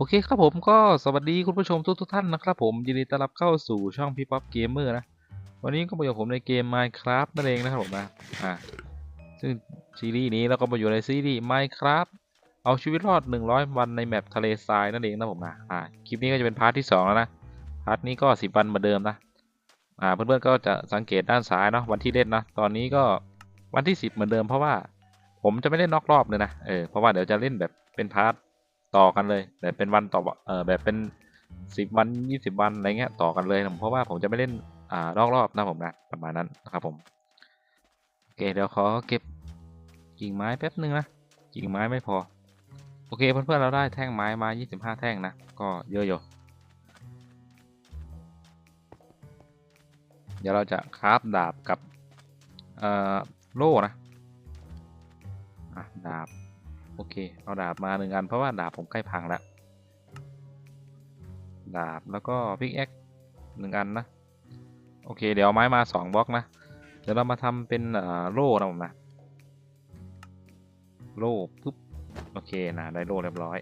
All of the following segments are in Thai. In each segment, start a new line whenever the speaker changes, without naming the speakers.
โอเคครับผมก็สวัสดีคุณผู้ชมทุกทุกๆท่านนะครับผมยินดีต้อนรับเข้าสู่ช่องพี่ป๊อปเกมเมอร์นะ วันนี้ก็มาอยู่ผมในเกม Minecraft นั่นเองนะครับผมนะอ่าซึ่งซีรีส์นี้เราก็มาอยู่ในซีรีส์ Minecraft เอาชีวิตรอด 100 วันในแมปทะเลทรายนั่นเองนะผมนะอ่าคลิปนี้ก็จะเป็นพาร์ทที่ 2 แล้วนะพาร์ทนี้ก็ 10 วันเหมือนเดิมนะอ่าเพื่อนๆก็จะสังเกตด้านซ้ายเนาะวันที่เล่นนะตอนนี้ก็วันที่ 10 เหมือนเดิมเพราะว่าผมจะไม่เล่นนอกรอบเลยนะเออเพราะว่าเดี๋ยวจะเล่นแบบเป็นพาร์ท ต่อกันเลยแบบเป็นวันต่อเออแบบเป็นสิบวันยี่สิบวันอะไรเงี้ยต่อกันเลยนะเพราะว่าผมจะไม่เล่นอ่านอกรอบนะผมนะประมาณนั้นนะครับผมโอเคเดี๋ยวขอเก็บกิ่งไม้แป๊บนึงนะกิ่งไม้ไม่พอ โอเคเพื่อนๆเราได้แท่งไม้มา 25 แท่งนะก็เยอะอยู่เดี๋ยวเราจะคราฟดาบกับเอ่อโล่นะะดาบ โอเค เอาดาบมาหนึ่งอันเพราะว่าดาบผมใกล้พังแล้วดาบแล้วก็พิกแอคหนึ่งอันนะ โอเค เดี๋ยวไม้มาสองบล็อกนะ เดี๋ยวเรามาทำเป็นโล่นะผมนะ โล่ปุ๊บ โอเคนะ ได้โล่เรียบร้อย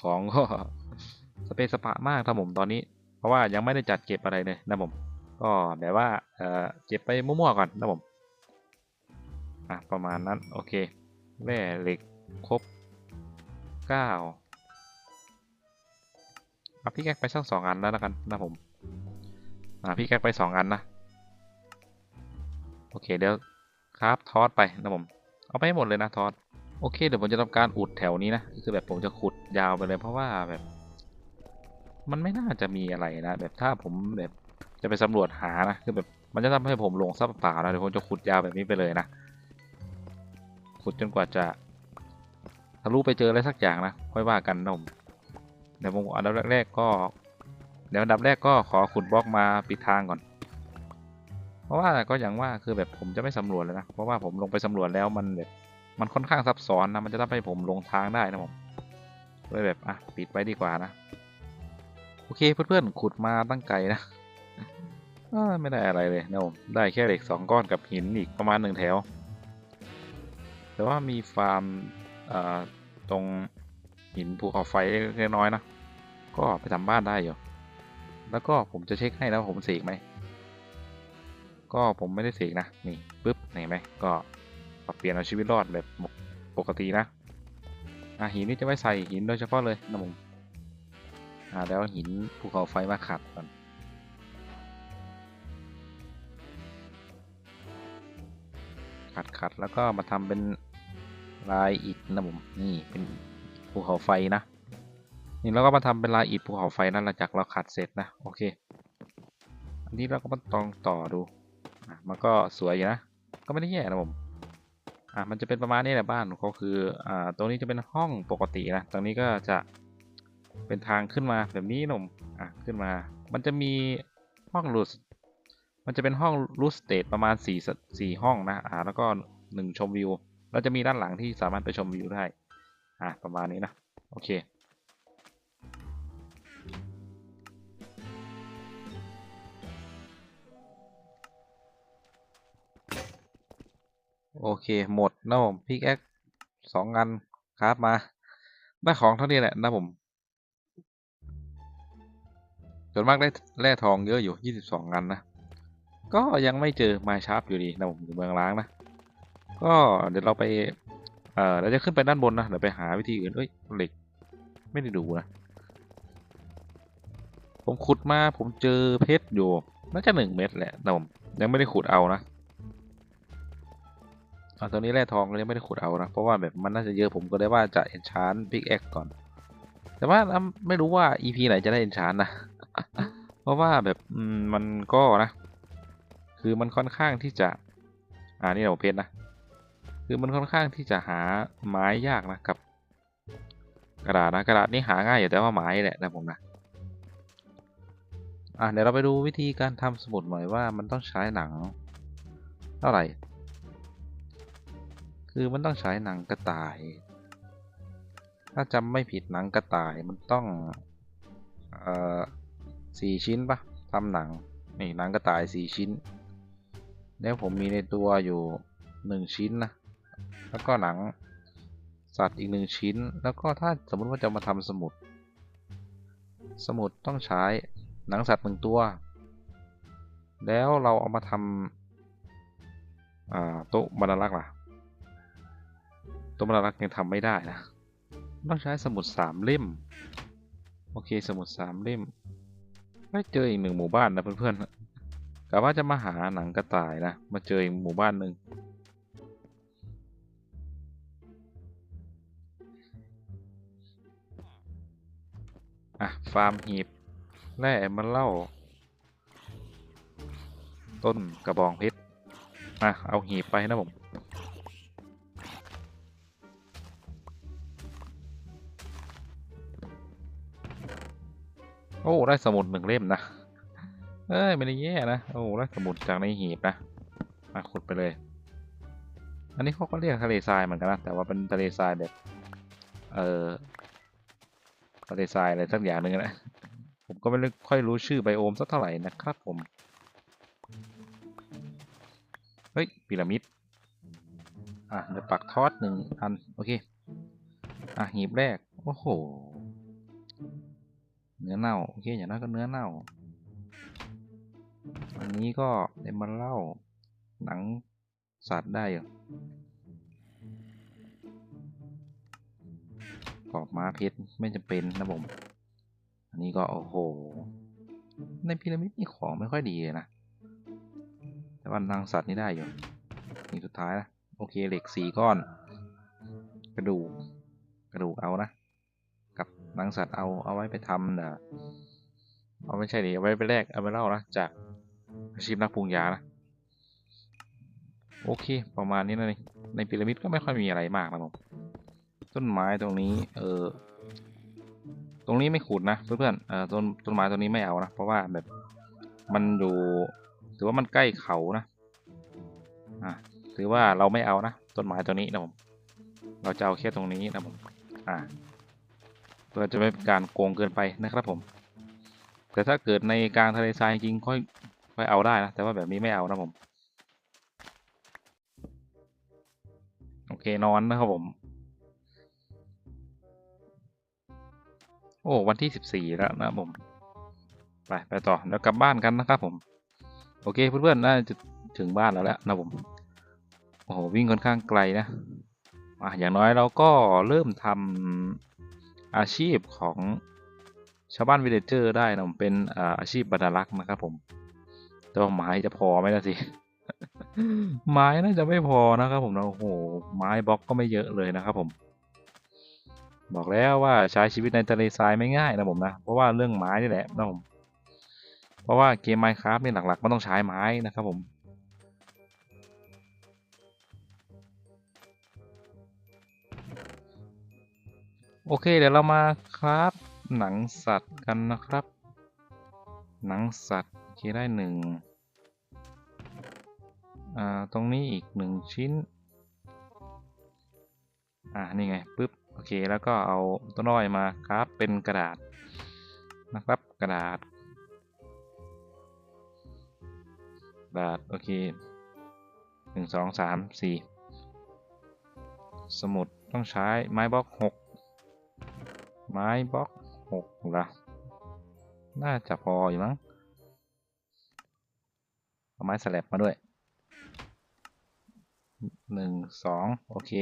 ของก็สเปซสปะมากครับผมตอนนี้ เพราะว่ายังไม่ได้จัดเก็บอะไรเลยนะผม ก็แบบว่าเเก็บไปมั่วๆก่อนนะผม อะประมาณนั้น โอเคแร่เหล็กครบเก้าเอาพี่แก๊กไปสักสองอันแล้วแล้วกันนะผมอ่าพี่แก๊กไปสองอันนะโอเคเดี๋ยวครับทอสไปนะผมเอาไปหหมดเลยนะทอสโอเคเดี๋ยวผมจะทำการอุดแถวนี้นะคือแบบผมจะขุดยาวไปเลยเพราะว่าแบบ มันไม่น่าจะมีอะไรนะแบบถ้าผมแบบจะไปสำรวจหานะคือแบบมันจะทำให้ผมลงซับเปล่านะเดี๋ยวผมจะขุดยาวแบบนี้ไปเลยนะ ขุดจนกว่าจะทะลุไปเจออะไรสักอย่างนะ ค่อยว่ากันนะผมเดี๋ยวผมอันดับแรกๆก็ เดี๋ยวอันดับแรกก็ขอขุดบล็อกมาปิดทางก่อน เพราะว่าก็อย่างว่าคือแบบผมจะไม่สำรวจเลยนะ เพราะว่าผมลงไปสำรวจแล้วมันแบบมันค่อนข้างซับซ้อนนะ มันจะทำให้ผมลงทางได้นะผมเลยแบบอะปิดไว้ดีกว่านะ โอเคเพื่อนๆขุดมาตั้งไกลนะไม่ได้อะไรเลยนะผมได้แค่เหล็กสองก้อนกับหินอีกประมาณหนึ่งแถว แต่ว่ามีฟาร์มตรงหินภูเขาไฟเล็กน้อยนะ ก็ไปทำบ้านได้อยู่ แล้วก็ผมจะเช็คให้แล้วผมเสกไหม ก็ผมไม่ได้เสกนะ นี่ปุ๊บเห็นไหมก็ปรับเปลี่ยนเอาชีวิตรอดแบบปกตินะอะหินนี่จะไว้ใส่หินโดยเฉพาะเลยนะผมอ่าแล้วหินภูเขาไฟมาขัดก่อนขัดขัดแล้วก็มาทำเป็น ลายอิฐนะผมนี่เป็นภูเขาไฟนะนี่เราก็มาทำเป็นลายอิฐภูเขาไฟนั่นหลังจากเราขัดเสร็จนะโอเค อันนี้เราก็มาตองต่อดูอะมันก็สวยอยู่นะก็ไม่ได้แย่นะผมอะมันจะเป็นประมาณนี้แหละบ้านเขาคืออ่าตรงนี้จะเป็นห้องปกตินะตรงนี้ก็จะเป็นทางขึ้นมาแบบนี้นะผมอะขึ้นมา มันจะมีห้องรูสมันจะเป็นห้องรูสเตทประมาณ4สสี่ห้องนะอ่าแล้วก็หนึ่งชมวิว เราจะมีด้านหลังที่สามารถไปชมวิวได้ อ่าประมาณนี้นะ โอเค โอเค หมดนะผมพิกแอคสองอันครับมา ได้ของเท่านี้แหละนะผมส่วนมากได้แร่ทองเยอะอยู่ 22 อันนะ ก็ยังไม่เจอไมชาร์ปอยู่ดีนะผมอยู่เมืองล้างนะ ก็เดี๋ยวเราไปเออเราจะขึ้นไปด้านบนนะเดี๋ยวไปหาวิธีอื่นเอ้ยเหล็กไม่ได้ดูนะผมขุดมาผมเจอเพชรอยู่น่าจะหนึ่งเม็ดแหละนะผมยังไม่ได้ขุดเอานะอ่าตอนนี้แร่ทองก็ยังไม่ได้ขุดเอานะเพราะว่าแบบมันน่าจะเยอะผมก็เลยว่าจะเอนชานพิกแอคก่อน แต่ว่าไม่รู้ว่า EP ไหนจะได้เอนชานนะเพราะว่าแบบมมันก็นะ คือมันค่อนข้างที่จะ อ่านี่เราเพชรนะ คือมันค่อนข้างที่จะหาไม้ยากนะกับ กระดาษนะกระดาษนี่หาง่ายอยู่แต่ว่าไม้แหละนะผมนะอะเดี๋ยวเราไปดูวิธีการทำสมุดหน่อยว่ามันต้องใช้หนังเท่าไหร่ คือมันต้องใช้หนังกระต่าย ถ้าจำไม่ผิดหนังกระต่ายมันต้องเอ่อสี่ชิ้นปะทำหนังนี่หนังกระต่ายสี่ชิ้น แล้วผมมีในตัวอยู่หนึ่งชิ้นนะ แล้วก็หนังสัตว์อีกหนึ่งชิ้น แล้วก็ถ้าสมมติว่าจะมาทำสมุด สมุดต้องใช้หนังสัตว์หนึ่งตัว แล้วเราเอามาทำโต๊ะบรรลักษ์ล่ะโต๊ะบรรลักษ์ยังทำไม่ได้นะ ต้องใช้สมุดสามเล่ม โอเคสมุดสามเล่มไม่เจออีกหนึ่งหมู่บ้านนะเพื่อนๆกะว่าจะมาหาหนังกระต่ายนะ มาเจออีกหมู่บ้านหนึ่ง อะ ฟาร์มหีบแร่มันเล่า ต้นกระบองเพชรอะ เอาหีบไปนะผมโอ้ ได้สมุดหนึ่งเล่มนะ เอ้ย ไม่ได้แย่นะ โอ้ ได้สมุดจากในหีบนะ มาขุดไปเลย อันนี้เขาก็เรียกทะเลทรายเหมือนกันนะ แต่ว่าเป็นทะเลทรายแบบ เออ ทะเลทรายอะไรสักอย่างหนึ่งนะ ผมก็ไม่ค่อยรู้ชื่อไบโอมสักเท่าไหร่นะครับผม เฮ้ยพีระมิด อะเดี๋ยวปักทอดหนึ่งอัน โอเค อะหีบแรก โอ้โห เนื้อเน่า โอเค อย่างนั้นก็เนื้อเน่า อันนี้ก็เอ็มมันเล่าหนังสัตว์ได้อยู่ กรอบม้าเพชรไม่จำเป็นนะผม อันนี้ก็โอ้โห ในพีระมิดนี่ของไม่ค่อยดีเลยนะ แต่ว่านังสัตว์นี่ได้อยู่ นี่สุดท้ายนะ โอเคเหล็กสี่ก้อน กระดูก กระดูกเอานะ กับนังสัตว์เอาเอาไว้ไปทำเอ่อเอาไม่ใช่ดิเอาไว้ไปแลกเอาไปเล่านะจากอาชีพนักปรุงยานะ โอเค ประมาณนี้นะนี่ในพีระมิดก็ไม่ค่อยมีอะไรมากนะผม ต้นไม้ตรงนี้ เออ ตรงนี้ไม่ขุดนะเพื่อนๆเออต้นต้นไม้ตรงนี้ไม่เอานะ เพราะว่าแบบมันอยู่ถือว่ามันใกล้เขานะ อะถือว่าเราไม่เอานะต้นไม้ตรงนี้นะผม เราจะเอาแค่ตรงนี้นะผม อ่าเพื่อจะไม่เป็นการโกงเกินไปนะครับผม แต่ถ้าเกิดในกลางทะเลทรายจริงๆค่อยค่อยเอาได้นะ แต่ว่าแบบนี้ไม่เอานะผม โอเคนอนนะครับผม อ้วันที่สิบสี่แล้วนะผมไปไปต่อเดี๋ยวกลับบ้านกันนะครับผม โอเคเพื่อนๆน่าจะถึงบ้านแล้วแหละนะผมโอ้โหวิ่งค่อนข้างไกลนะอะอย่างน้อยเราก็เริ่มทำอาชีพของชาวบ้านวิลเลจเจอร์ได้นะผมเป็นอาอาชีพบรรลักษ์นะครับผมแต่ว่าไม้จะพอไหมล่ะสิไม้น่าจะไม่พอนะครับผมนะโอ้โหไม้บล็อกก็ไม่เยอะเลยนะครับผม บอกแล้วว่าใช้ชีวิตในทะเลทรายไม่ง่ายนะผมนะ เพราะว่าเรื่องไม้นี่แหละนะผมเพราะว่าเกม Minecraft นี่หลักๆมันต้องใช้ไม้นะครับผมโอเคเดี๋ยวเรามาครับ หนังสัตว์กันนะครับ หนังสัตว์โอเคได้หนึ่งอ่าตรงนี้อีกหนึ่งชิ้น อ่านี่ไงปึ๊บ โอเค แล้วก็เอาต้นอ้อยมาครับเป็นกระดาษนะครับกระดาษกระดาษโอเคหนึ่งสองสามสี่สมุดต้องใช้ไม้บล็อกหกไม้บล็อกหกละน่าจะพออยู่มั้งเอาไม้สแลบมาด้วยหนึ่งสองโอเค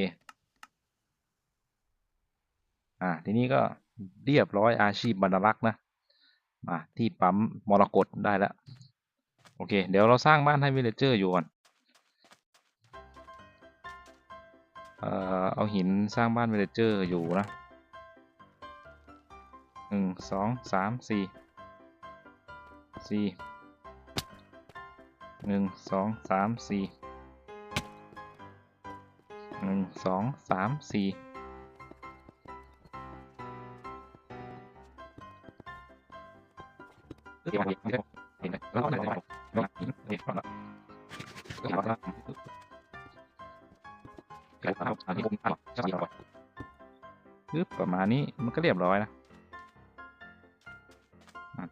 อ่าทีนี้ก็เรียบร้อยอาชีพบรรลักษ์นะมาที่ปั๊มมรกตได้แล้วโอเค เดี๋ยวเราสร้างบ้านให้วิลเลเจอร์อยู่ก่อนเอ่อเอาหินสร้างบ้านวิลเลเจอร์อยู่นะหนึ่งสองสามสี่สี่หนึ่งสองสามสี่หนึ่งสองสามสี่ ก็เรียบร้อยนะ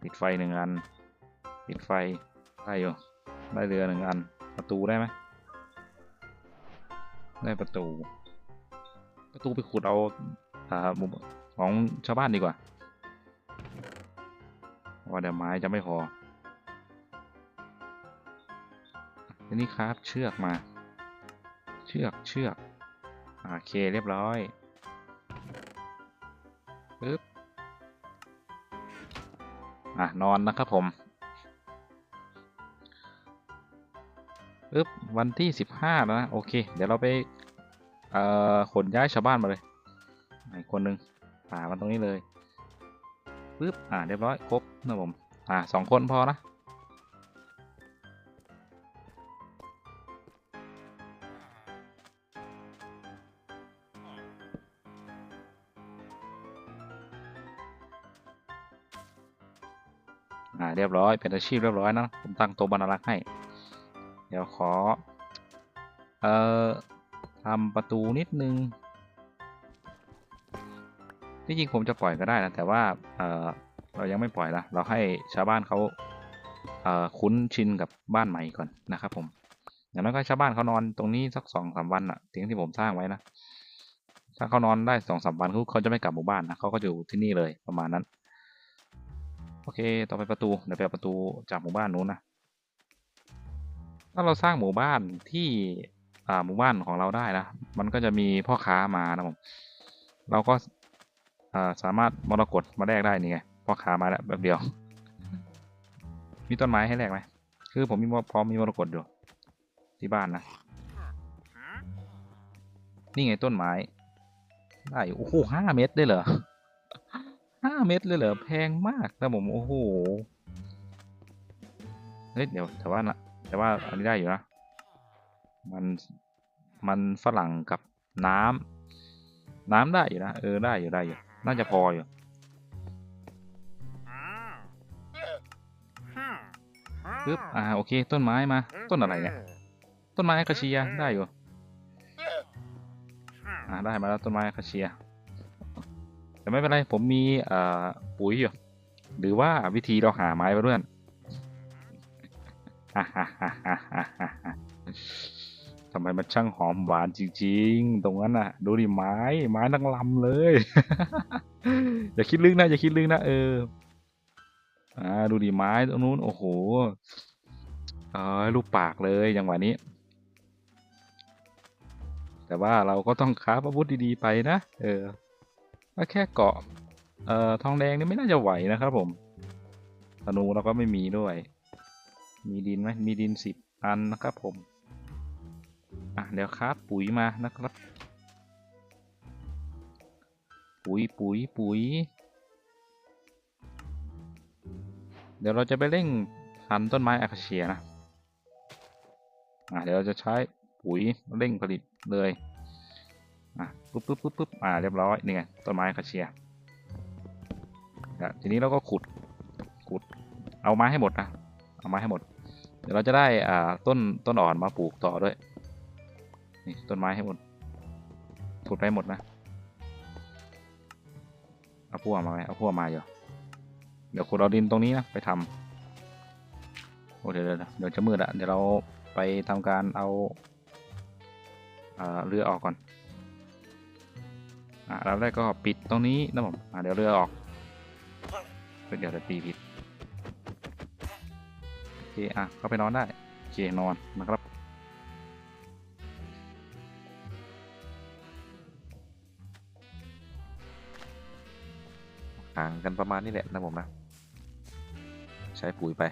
ติดไฟหนึ่งอัน ติดไฟได้อยู่ได้เรือหนึ่งอัน ประตูได้ไหมได้ประตู ประตูไปขุดเอาอ่าของชาวบ้านดีกว่าว่าเดี๋ยวไม้จะไม่พอทีนี้ครับเชือกมา เชือกเชือกโอเคเรียบร้อย ปึ๊บอะ นอนนะครับผมปึ๊บวันที่สิบห้าแล้วนะ โอเค เดี๋ยวเราไปเอ่อขนย้ายชาวบ้านมาเลยอีกคนหนึ่งป่ามันตรงนี้เลยปึ๊บอ่าเรียบร้อยครบนะผมอ่าสองคนพอนะ รียบร้อย เป็นอาชีพเรียบร้อยนะผมตั้งโต๊ะบรรลักษ์ให้ เดี๋ยวขอ เอ่อทำประตูนิดนึงที่จริงผมจะปล่อยก็ได้นะ แต่ว่าเออเรายังไม่ปล่อยนะเราให้ชาวบ้านเขาเอ่อคุ้นชินกับบ้านใหม่ก่อนนะครับ ผมอย่างน้อยก็ชาวบ้านเขานอนตรงนี้สักสองสามวันอะถึงที่ผมสร้างไว้นะถ้าเขานอนได้สองสามวันเขาเขาจะไม่กลับหมู่บ้านนะเขาก็อยู่ที่นี่เลยประมาณนั้น โอเค ต่อไปประตู เดี๋ยวไปเอาประตูจากหมู่บ้านนู้นนะ ถ้าเราสร้างหมู่บ้านที่อ่าหมู่บ้านของเราได้นะ มันก็จะมีพ่อค้ามานะผม เราก็อ่าสามารถมรกตมาแลกได้นี่ไง พ่อค้ามาแล้วแบบเดียว มีต้นไม้ให้แลกไหม คือผมมีพอมีมรกตอยู่ที่บ้านนะ นี่ไงต้นไม้ ได้อยู่โอ้โหห้าเม็ดได้เหรอห้าเม็ดเลยเหรอแพงมากนะผมโอ้โหเฮ้ยเดี๋ยวแต่ว่านะแต่ว่าอันนี้ได้อยู่นะมันมันฝรั่งกับน้ำน้ำได้อยู่นะเออได้อยู่ได้อยู่น่าจะพออยู่ปึ๊บอ่าโอเค ต้นไม้มา ต้นอะไรเนี่ยต้นไม้คาเชียได้อยู่อ่าได้มาแล้วต้นไม้คาเชีย แต่ไม่เป็นไรผมมีปุ๋ยอยู่หรือว่าวิธีเราหาไม้มาเพื่อนทำไมมันช่างหอมหวานจริง ๆ ตรงนั้นน่ะ ดูดิไม้ไม้ทั้งลำเลย อย่าคิดลึกนะอย่าคิดลึกนะเอออ่าดูดิไม้ตรงนู้นโอ้โหเออลูกปากเลยจังหวะนี้ แต่ว่าเราก็ต้องค้าอาวุธดีๆไปนะเออ ถ้าแค่เกาะเอ่อทองแดงนี่ไม่น่าจะไหวนะครับผมธนูเราก็ไม่มีด้วย มีดินไหมมีดินสิบอันนะครับผมอะเดี๋ยวครับปุ๋ยมานะครับ ปุ๋ยปุ๋ยปุ๋ย เดี๋ยวเราจะไปเร่งพันต้นไม้อาคาเชียนะอะเดี๋ยวเราจะใช้ปุ๋ยเร่งผลิตเลย ปุ๊บปุ๊บปุ๊บปุ๊บอ่าเรียบร้อยนี่ไงต้นไม้คาเชียทีนี้เราก็ขุดขุดเอาไม้ให้หมดนะเอาไม้ให้หมด เดี๋ยวเราจะได้อ่าต้นต้นอ่อนมาปลูกต่อด้วยนี่ต้นไม้ให้หมดขุดไปหมดนะเอาพวกมาไหมเอาพวกมาอยู่เดี๋ยวขุดเอาดินตรงนี้นะไปทำโอ้เดี๋ยวเดี๋ยวจะมืดอะเดี๋ยวเราไปทำการเอาเรือออกก่อน อ่าเราได้ก็ปิดตรงนี้นะผมอ่าเดี๋ยวเรือออกเดี๋ยวจะตีผิดโอเคอะเข้าไปนอนได้โอเคนอนนะครับห่างกันประมาณนี้แหละนะผมนะ ใช้ปุ๋ยไป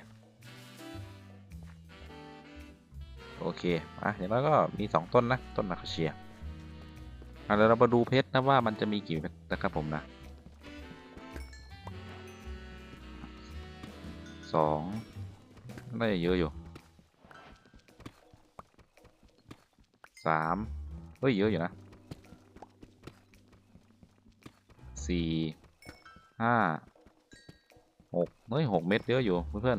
โอเค อะเดี๋ยวเราก็มีสองต้นนะ ต้นนาคาเชียอะ เดี๋ยวเรามาดูเพชรนะว่ามันจะมีกี่เม็ดนะครับผมนะสองได้เยอะอยู่สามเฮ้ยเยอะอยู่นะสี่ห้าหกเฮ้ยหกเม็ดเยอะอยู่เพื่อน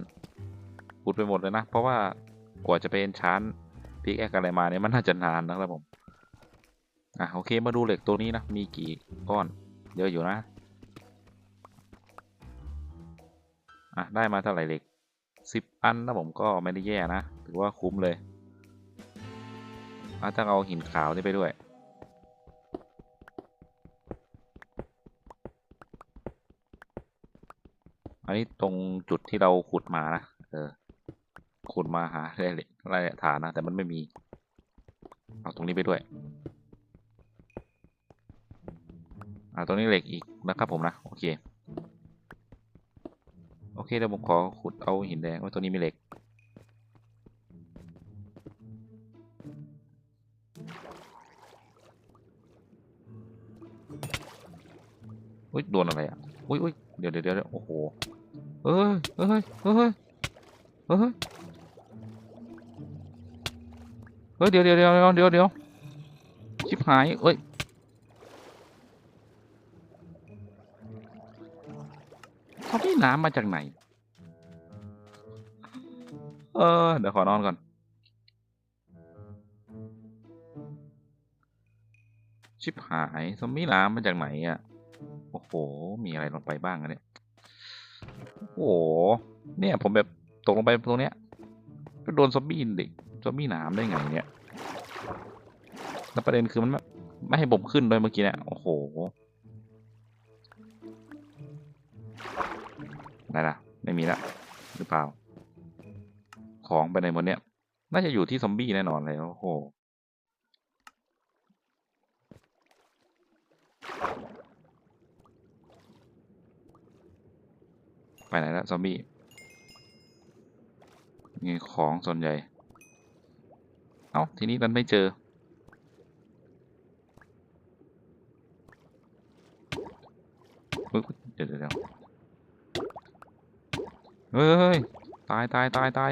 ๆขุดไปหมดเลยนะ เพราะว่ากว่าจะเป็นชั้นพิกแอคอะไรมาเนี่ยมันน่าจะนานนะครับผม อะโอเคมาดูเหล็กตัวนี้นะมีกี่ก้อนเยอะอยู่นะอะได้มาเท่าไหร่เหล็กสิบอันนะผมก็ไม่ได้แย่นะถือว่าคุ้มเลยอ่าจจะเอาหินขาวนี่ไปด้วย อันนี้ตรงจุดที่เราขุดมานะ เออ ขุดมาหาได้เลยไรฐานนะ แต่มันไม่มี เอาตรงนี้ไปด้วย อ่าตรงนี้เหล็กอีกนะครับผมนะโอเคโอเคเดี๋ยวผมขอขุดเอาหินแดงไว้ตรงนี้มีเหล็กอุ้ยโดนอะไรอะอุ้ยอุ้ยเดี๋ยวเดี๋ยวเดี๋ยวโอ้โหเอ้ยเอ้ยเอ้ยเอ้ยเอ้ยเฮ้ยเดี๋ยวเดี๋ยวเดี๋ยวเดี๋ยวเดี๋ยวเดี๋ยวชิบหายเอ้ย น้ำมาจากไหน เออ เดี๋ยวขอนอนก่อน ชิบหายซอมบี้น้ำมาจากไหนอะ โอ้โห มีอะไรลงไปบ้างอะเนี่ย โอ้โห เนี่ยผมแบบตกลงไปตรงเนี้ย ก็โดนซอมบี้ด็กซอมบี้หนามได้ไงเนี่ยแล้วประเด็นคือมันไม่ไม่ให้ผมขึ้นเลยเมื่อกี้เนี่ย โอ้โห ไหนล่ะ ไม่มีละหรือเปล่า ของไปในหมดเนี่ยน่าจะอยู่ที่ซอมบี้แน่นอนเลยโอ้โหไปไหนแล้วซอมบี้นี่ของส่วนใหญ่ เอ้า ทีนี้มันไม่เจอ เดี๋ยวเดี๋ยว เฮ้ยตายตายตายตาย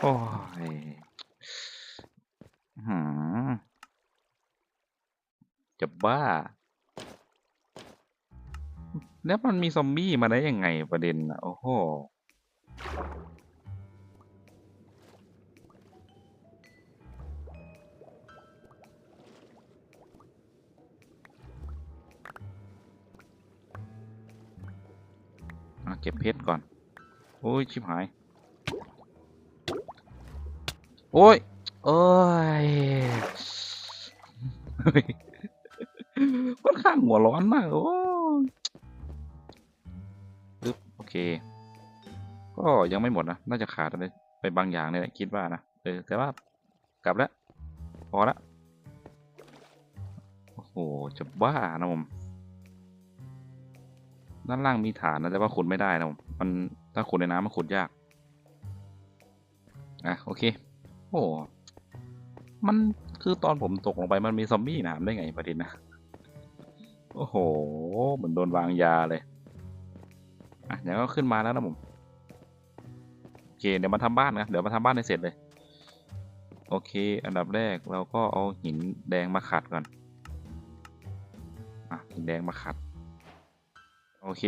โอ้ยหืมจะบ้า แล้วมันมีซอมบี้มาได้ยังไงประเด็นอะโอ้โห เก็บเพชรก่อน โอ้ย ชิบหาย โอ้ย โอ้ยเฮ้ยค่อนข้างหัวร้อนมาก โอ้ยปึ๊บโอเค ก็ยังไม่หมดนะ น่าจะขาดอะไรไปบางอย่างเนี่ยแหละคิดว่านะ เออ แต่ว่ากลับแล้ว พอละ โอ้โห จะบ้านะผม ด้านล่างมีฐานนะแต่ว่าขุดไม่ได้นะมันถ้าขุดในน้ำมันขุดยาก อะโอเค โอ้มันคือตอนผมตกลงไปมันมีซอมบี้นามได้ไงประเด็นนะ โอ้โห เหมือนโดนวางยาเลย อะเดี๋ยวก็ขึ้นมาแล้วนะผมโอเคเดี๋ยวมาทำบ้านนะเดี๋ยวมาทำบ้านให้เสร็จเลย โอเค อันดับแรกเราก็เอาหินแดงมาขัดก่อน อะหินแดงมาขัด โอเค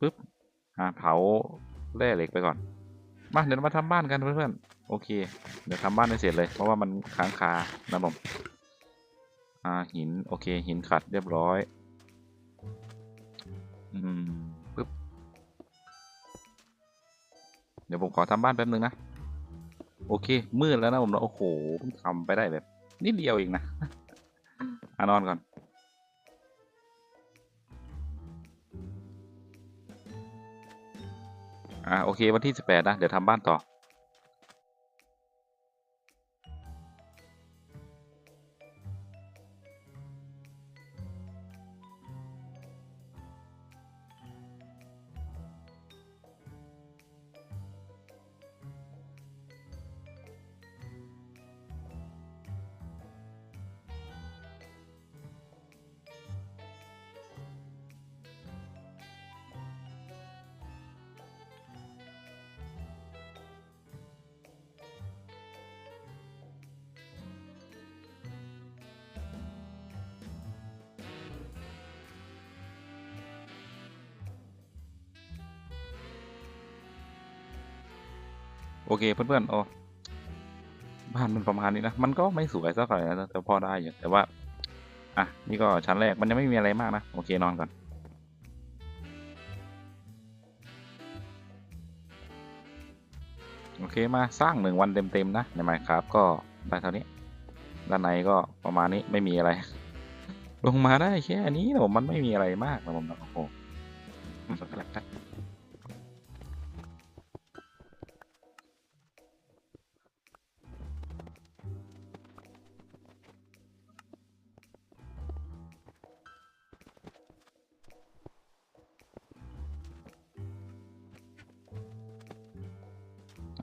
ปึ๊บอ่าเผาแร่เหล็กไปก่อน มาเดี๋ยวมาทำบ้านกันเพื่อนๆโอเค เดี๋ยวทำบ้านให้เสร็จเลย เพราะว่ามันค้างคานะผมอ่าหินโอเค หินขัดเรียบร้อย อืมปึ๊บเดี๋ยวผมขอทำบ้านแป๊บนึงนะโอเค มืดแล้วนะผมโอ้โหเพิ่งทำไปได้แบบนิดเดียวเองนะอ่านอนก่อน อ่าโอเควันที่สิบแปดนะ เดี๋ยวทำบ้านต่อ โอเคเพื่อนๆโอ้บ้านมันประมาณนี้นะ มันก็ไม่สวยสักเท่าไหร่นะแต่พอได้อยู่แต่ว่า อะ นี่ก็ชั้นแรกมันยังไม่มีอะไรมากนะ โอเคนอนก่อนโอเคมาสร้างหนึ่งวันเต็มๆนะในไมครับก็ได้เท่านี้ ด้านในก็ประมาณนี้ไม่มีอะไร ลงมาได้แค่นี้นะผมมันไม่มีอะไรมากนะผมนะโอ้โห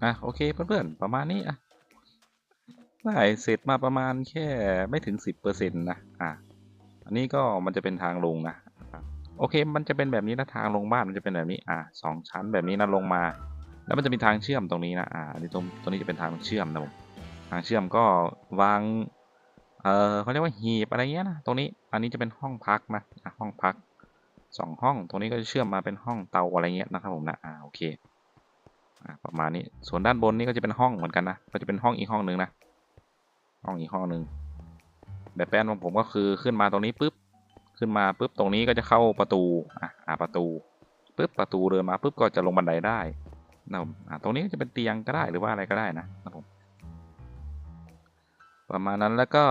อะโอเคเพื่อนๆประมาณนี้อะได้เสร็จมาประมาณแค่ไม่ถึงสิบเปอร์เซ็นต์นะอะอันนี้ก็มันจะเป็นทางลงนะโอเค มันจะเป็นแบบนี้นะทางลงบ้านมันจะเป็นแบบนี้อะสองชั้นแบบนี้นะลงมา แล้วมันจะมีทางเชื่อมตรงนี้นะอะอันนี้ตรงตรงนี้จะเป็นทางเชื่อมนะผมทางเชื่อมก็วางเออเขาเรียกว่าหีบอะไรเงี้ยนะตรงนี้อันนี้จะเป็นห้องพักนะห้องพักสองห้อง ตรงนี้ก็จะเชื่อมมาเป็นห้องเตาอะไรเงี้ยนะครับผมนะอ่าโอเค ประมาณนี้ส่วนด้านบนนี่ก็จะเป็นห้องเหมือนกันนะก็จะเป็นห้องอีกห้องหนึ่งนะห้องอีกห้องหนึ่งแบบแปลนของผมก็คือขึ้นมาตรงนี้ปุ๊บขึ้นมาปุ๊บตรงนี้ก็จะเข้าประตูอะอะประตูปุ๊บประตูเดินมาปุ๊บก็จะลงบันไดได้นะผมอะตรงนี้ก็จะเป็นเตียงก็ได้หรือว่าอะไรก็ได้นะนะผมประมาณนั้นแล้วก็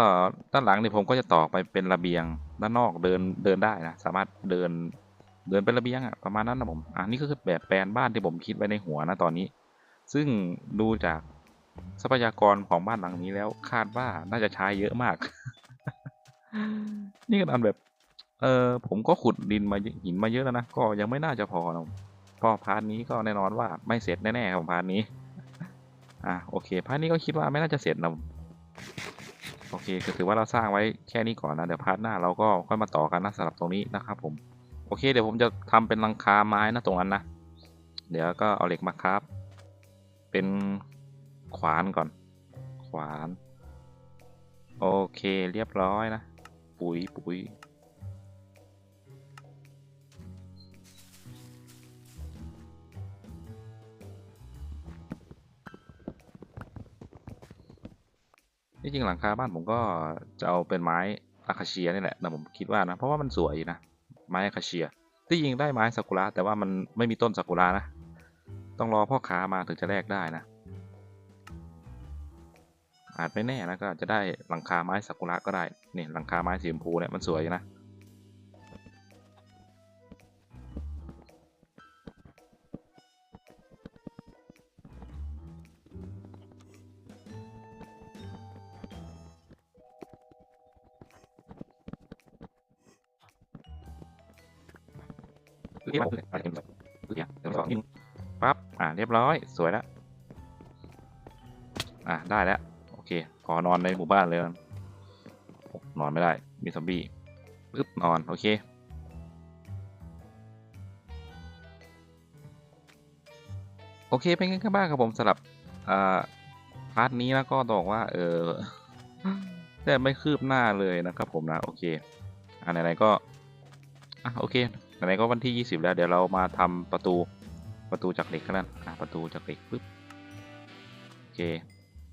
ด้านหลังนี่ผมก็จะต่อไปเป็นระเบียงด้านนอกเดินเดินได้นะสามารถเดิน เดินเป็นระเบียงอะประมาณนั้นนะผมอ่านี่ก็คือแบบแปลนบ้านที่ผมคิดไว้ในหัวนะตอนนี้ ซึ่งดูจากทรัพยากรของบ้านหลังนี้แล้วคาดว่าน่าจะใช้เยอะมาก นี่ก็อันแบบ เออผมก็ขุดดินมาหินมาเยอะแล้วนะก็ยังไม่น่าจะพอนะเพอพาร์ทนี้ก็แน่นอนว่าไม่เสร็จแน่ๆของพาร์ทนี้ อะโอเคพาร์ทนี้ก็คิดว่าไม่น่าจะเสร็จนะโอเคก็ถือว่าเราสร้างไว้แค่นี้ก่อนนะเดี๋ยวพาร์ทหน้าเราก็ค่อยมาต่อกันนะสำหรับตรงนี้นะครับผม โอเค เดี๋ยวผมจะทำเป็นลังคาไม้นะตรงนั้นนะ เดี๋ยวก็เอาเหล็กมาครับ เป็นขวานก่อน ขวาน โอเคเรียบร้อยนะ ปุ๋ยปุ๋ยที่จริงหลังคาบ้านผมก็จะเอาเป็นไม้อาคาเชียนี่แหละนะผมคิดว่านะ เพราะว่ามันสวยนะ ไม้คาเชีย ที่ยิงได้ไม้ซากุระแต่ว่ามันไม่มีต้นซากุระนะ ต้องรอพ่อค้ามาถึงจะแลกได้นะ อาจไม่แน่นะก็อาจจะได้หลังคาไม้ซากุระก็ได้ นี่หลังคาไม้สีชมพูเนี่ยมันสวยนะ เรียบร้อยอะไรเป็นแบบเนี่ยเดี๋ยวสองนิดปั๊บอ่าเรียบร้อยสวยแล้วอ่าได้แล้วโอเคขอนอนในหมู่บ้านเลยนะนอนไม่ได้มีซอมบี้ปึ๊บนอนโอเคโอเคเป็นไงกันบ้างครับผมสำหรับอ่าพาร์ทนี้แล้วก็ต้องบอกว่าเออแต่ไม่คืบหน้าเลยนะครับผมนะโอเคอ่าไหนๆก็อะโอเค ไหนก็วันที่ 20 แล้วเดี๋ยวเรามาทำประตูประตูจากเหล็กกันนะอ่นประตูจากเหล็กปึ๊บโอเค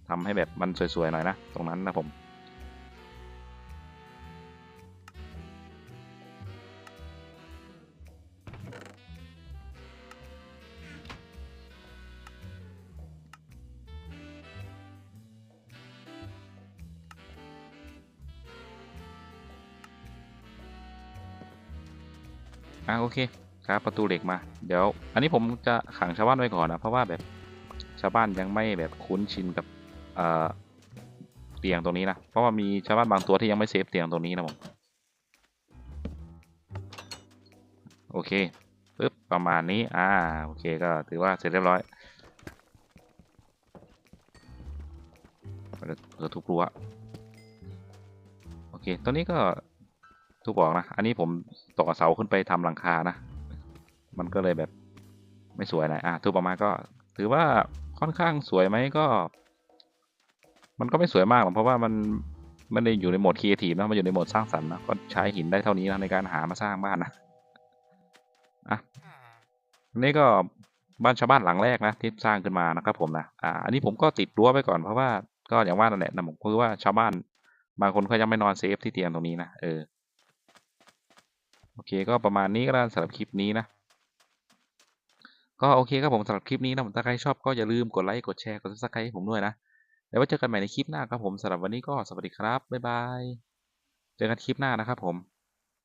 ทำให้แบบมันสวยๆหน่อยนะ ตรงนั้นนะผม อะโอเคครับประตูเหล็กมา เดี๋ยว อันนี้ผมจะขังชาวบ้านไว้ก่อนนะ เพราะว่าแบบชาวบ้านยังไม่แบบคุ้นชินกับเตียงตรงนี้นะ เพราะว่ามีชาวบ้านบางตัวที่ยังไม่เซฟเตียงตรงนี้นะผมโอเคปึ๊บประมาณนี้ อ่า โอเค ก็ถือว่าเสร็จเรียบร้อยเออทุบรั้วโอเคตอนนี้ก็ ทุกบอกนะ อันนี้ผมต่อเสาขึ้นไปทำหลังคานะ มันก็เลยแบบไม่สวยนะอะทุกประมาณก็ ถือว่าค่อนข้างสวยไหมก็ มันก็ไม่สวยมากหรอกเพราะว่ามันไม่ได้อยู่ในโหมดครีเอทีฟนะมันอยู่ในโหมดสร้างสรรค์นะก็ใช้หินได้เท่านี้นะในการหามาสร้างบ้านนะอะอันนี้ก็บ้านชาวบ้านหลังแรกนะที่สร้างขึ้นมานะครับผมนะอ่าอันนี้ผมก็ติดรั้วไปก่อนเพราะว่าก็อย่างว่านั่นแหละนะผมคือว่าชาวบ้านบางคนเขายังไม่นอนเซฟที่เตียงตรงนี้นะเออ โอเคก็ประมาณนี้ก็แล้วสำหรับคลิปนี้นะ ก็โอเคครับผมสำหรับคลิปนี้นะผมถ้าใครชอบก็อย่าลืมกดไลค์กดแชร์กดซับสไครต์ให้ผมด้วยนะแล้วไว้เจอกันใหม่ในคลิปหน้าครับผมสำหรับวันนี้ก็สวัสดีครับบ๊ายบายเจอกันคลิปหน้านะครับผม